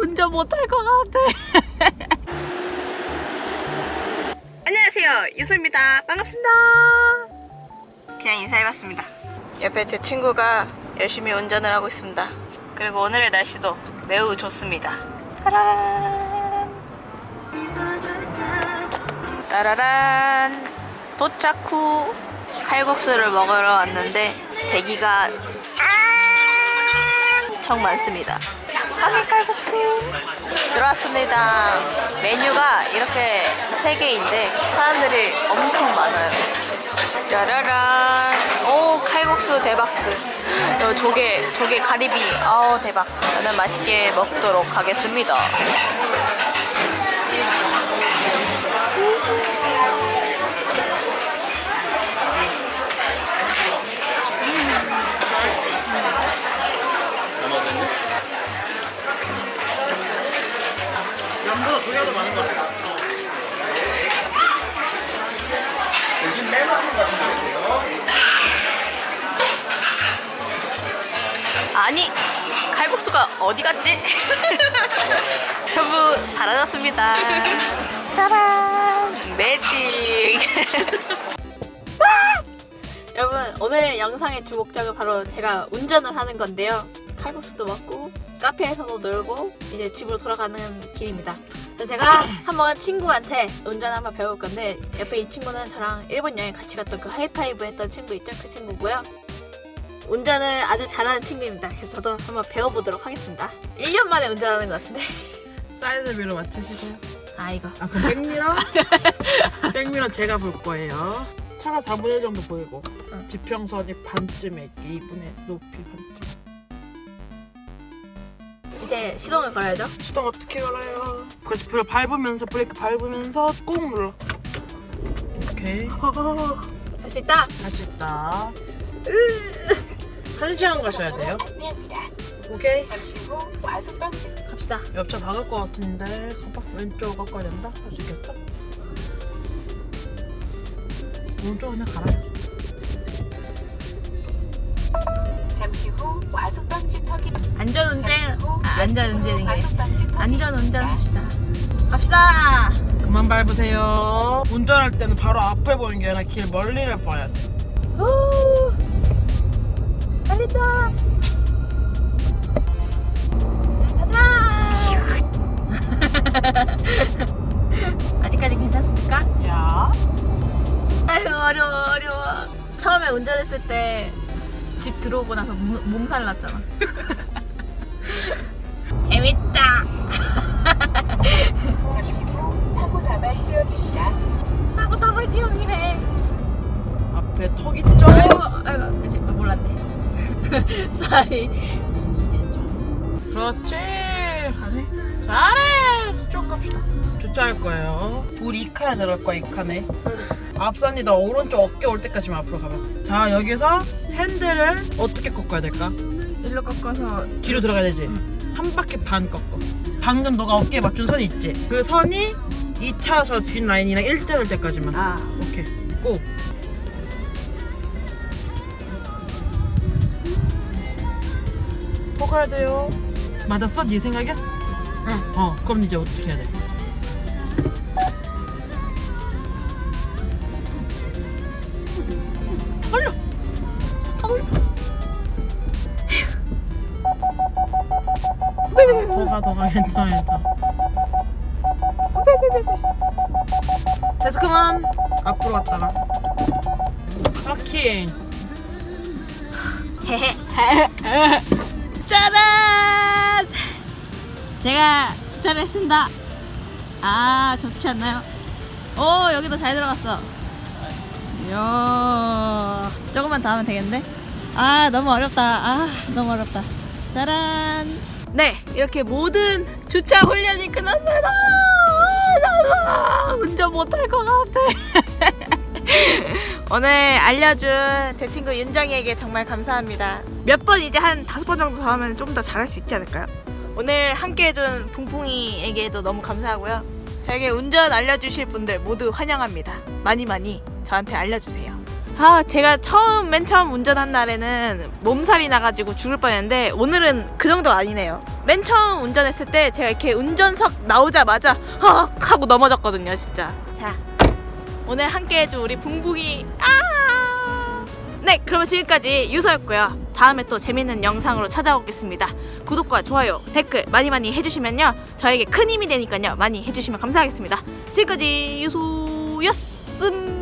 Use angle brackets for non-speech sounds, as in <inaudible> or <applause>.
운전 못할 것 같아. <laughs> 안녕하세요. 유소입니다. 반갑습니다. 그냥 인사해봤습니다. 옆에 제 친구가 열심히 운전을 하고 있습니다. 그리고 오늘의 날씨도 매우 좋습니다. 따란! 따라란! 도착 후 칼국수를 먹으러 왔는데 대기가 엄청 많습니다. 칼국수 들어왔습니다. 메뉴가 이렇게 세 개인데 사람들이 엄청 많아요. 짜라란. 오 칼국수 대박스. 요 조개 조개 가리비. 아우 대박. 저는 맛있게 먹도록 하겠습니다. 아니 칼국수가 어디 갔지? <laughs> 전부 사라졌습니다. 짜란 매직. <laughs> 와! 여러분 오늘 영상의 주목적은 바로 제가 운전을 하는 건데요. 칼국수도 먹고 카페에서도 놀고 이제 집으로 돌아가는 길입니다. 그래서 제가 <laughs> 한번 친구한테 운전 한번 배울 건데 옆에 이 친구는 저랑 일본 여행 같이 갔던 그 하이파이브 했던 친구 있죠? 그 친구고요. 운전을 아주 잘하는 친구입니다. 그래서 저도 한번 배워보도록 하겠습니다. 1년 만에 운전하는 것 같은데. 사이드미러 맞추시고요. 아 이거. 아 그럼 백미러? <laughs> 백미러 제가 볼 거예요. 차가 4분의 1 정도 보이고 응. 지평선이 반쯤에 있게 2분의 높이 반쯤. 이제 시동을 걸어야죠. 시동 어떻게 걸어요? 그렇지 불 밟으면서 브레이크 밟으면서 꾹 눌러. 오케이 할 수 있다. 할 수 있다. 한 시간 가셔야 돼요. 안내합니다. 오케이. 잠시 후 과속 방지 갑시다. 옆차 박을 것 같은데 가봐 왼쪽 가까이 된다? 할 수 있겠어? 오른쪽 그냥 가라. 잠시 후 과속 방지 터기 안전 운전. 잠시 후 아, 안전 운전이게. 과속 방지 터기 안전 운전 합시다. 갑시다. 그만 밟으세요. 운전할 때는 바로 앞을 보는 게 아니라 길 멀리를 봐야 돼. 오. 달린다. 가자. <laughs> 아직까지 괜찮습니까? 야. 아유 어려워 어려워 처음에 운전했을 때 집 들어오고 나서 몸, 몸살 났잖아 재밌다 <laughs> 잠시 후 사고 다발 지역입니다. 사고 다발 지역이네 앞에 턱 있죠? 아이고 아이고 몰랐네 <laughs> 쌀이 그렇지. 가네 잘해. 쭉 갑시다. 주차할 거예요. 우리 이 칸에 들어갈 거야, 이 칸에. 앞선이 너 오른쪽 어깨 올 때까지만 앞으로 가봐. 자, 여기서 핸들을 어떻게 꺾어야 될까? 일로 꺾어서 뒤로 들어가야 되지? 한 바퀴 반 꺾어. 방금 너가 어깨에 맞춘 선이 있지? 그 선이 2차서 뒷 라인이랑 일대일 때까지만. 아 오케이. 고. 더 가야 돼요. 맞았어? 네 생각이야? 응. 어, 그럼 이제 어떻게 해야 돼? 더 가, 더 가, 괜찮아, 괜찮아. 됐어, 그만. 앞으로 갔다가. 파킹. 짜란 제가 주차를 했습니다 아 좋지 않나요? 오 여기도 잘 들어갔어 이야 조금만 더 하면 되겠는데 아 너무 어렵다 아 너무 어렵다 짜란 네 이렇게 모든 주차 훈련이 끝났습니다 아, 나 운전 못할 것 같아 <laughs> 오늘 알려준 제 친구 윤정이에게 정말 감사합니다. 몇 번 이제 한 다섯 번 정도 더 하면 좀 더 잘할 수 있지 않을까요? 오늘 함께 해준 붕붕이에게도 너무 감사하고요. 저에게 운전 알려주실 분들 모두 환영합니다. 많이 많이 저한테 알려주세요. 아 제가 처음 맨 처음 운전한 날에는 몸살이 나가지고 죽을 뻔했는데 오늘은 그 정도 아니네요. 맨 처음 운전했을 때 제가 이렇게 운전석 나오자마자 헉 하고 넘어졌거든요, 진짜. 자 오늘 함께 해준 우리 붕붕이 아! 네 그러면 지금까지 유서였고요. 다음에 또 재밌는 영상으로 찾아오겠습니다. 구독과 좋아요, 댓글 많이 많이 해주시면요 저에게 큰 힘이 되니까요 많이 해주시면 감사하겠습니다. 지금까지 유소였음.